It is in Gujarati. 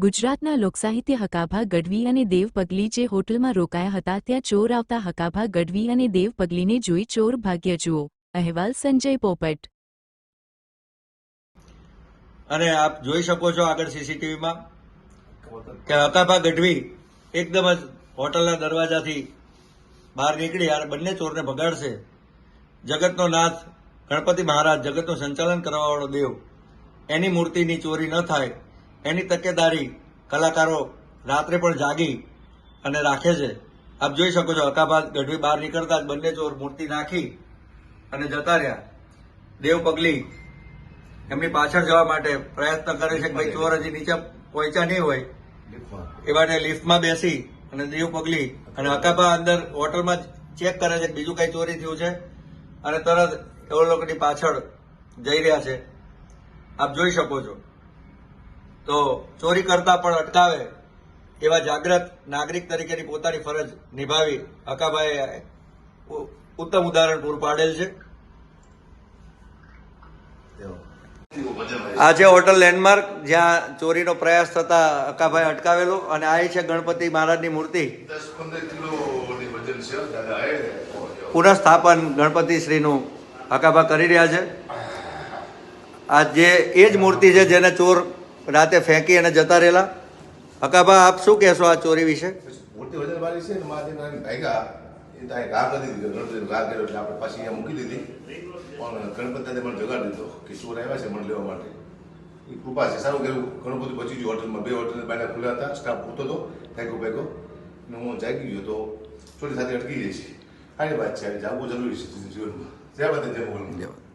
ગુજરાતના લોકસાહિત્ય હકાભા ગઢવી અને દેવ પગલી જે હોટલમાં રોકાયા હતા ત્યાં ચોર આવતા હકાભા ગઢવી અને દેવ પગલીને જોઈ ચોર ભાગ્ય જુઓ. અહેવાલ સંજય પોપટ. અને આપ જોઈ શકો છો આગળ સીસીટીવીમાં કે હકાભા ગઢવી એકદમ જ હોટલના દરવાજાથી બહાર નીકળી અને બંને ચોરને ભગાડશે. જગતનો નાથ ગણપતિ મહારાજ જગતનું સંચાલન કરવાવાળો દેવ એની મૂર્તિની ચોરી ન થાય. એની તકેદારી કલાકારો રાત્રે પણ જાગી અને રાખે છે. આપ જોઈ શકો છો હકાભા ગઢવી બહાર નીકળતા જ બંને ચોર મૂર્તિ નાખી અને જતા રહ્યા. દેવ પગલી એમની પાછળ જવા માટે પ્રયત્ન કરે છે કે ભાઈ ચોર હજી નીચે પહોંચ્યા નહીં હોય. એ માટે લિફ્ટમાં બેસી અને દેવ પગલી અને હકાભા અંદર હોટલમાં ચેક કરે છે કે બીજું કઈ ચોરી થયું છે. અને તરત એવો લોકોની પાછળ જઈ રહ્યા છે. આપ જોઈ શકો છો. તો ચોરી કરતા પણ અટકાવે એવા જાગ્રત નાગરિક તરીકેની પોતાની ફરજ નિભાવી હકાભાઈએ ઉત્તમ ઉદાહરણ પૂરું પાડેલ છે. આ છે હોટલ લેન્ડમાર્ક જ્યાં ચોરીનો પ્રયાસ થતા અકાભાઈ અટકાવેલો અને આ છે ગણપતિ મહારાજની મૂર્તિ. પુનઃસ્થાપન ગણપતિ શ્રીનું અકાભા કરી રહ્યા છે. આ જે, એ જ મૂર્તિ છે જેને ચોર રાતે ફેંકી અને જતા રહેલા. અકાભા આપ શું કહેશો આ ચોરી વિશે? મોટી વજનવાળી છે એ ત્યાં ઘા કરી દીધો ગણપતિ ઘા કર્યો એટલે આપણે પાછી અહીંયા મૂકી દીધી. પણ ગણપતિને મને જગાડી દીધો કે શું આવ્યા છે મને લેવા માટે. એ કૃપા છે. સારું કર્યું ઘણું બધું બચી ગયું. હોટલમાં બે હોટલ બાયડા ખુલ્લા હતા. સ્ટાફ પૂરતો હતો. ભેગો ભેગો ને હું જાગી ગયો તો ચોરી સાથે અટકી જાય છે સારી વાત છે. જાગવું જરૂરી છે જીવનમાં. જય માતા જય મોહન.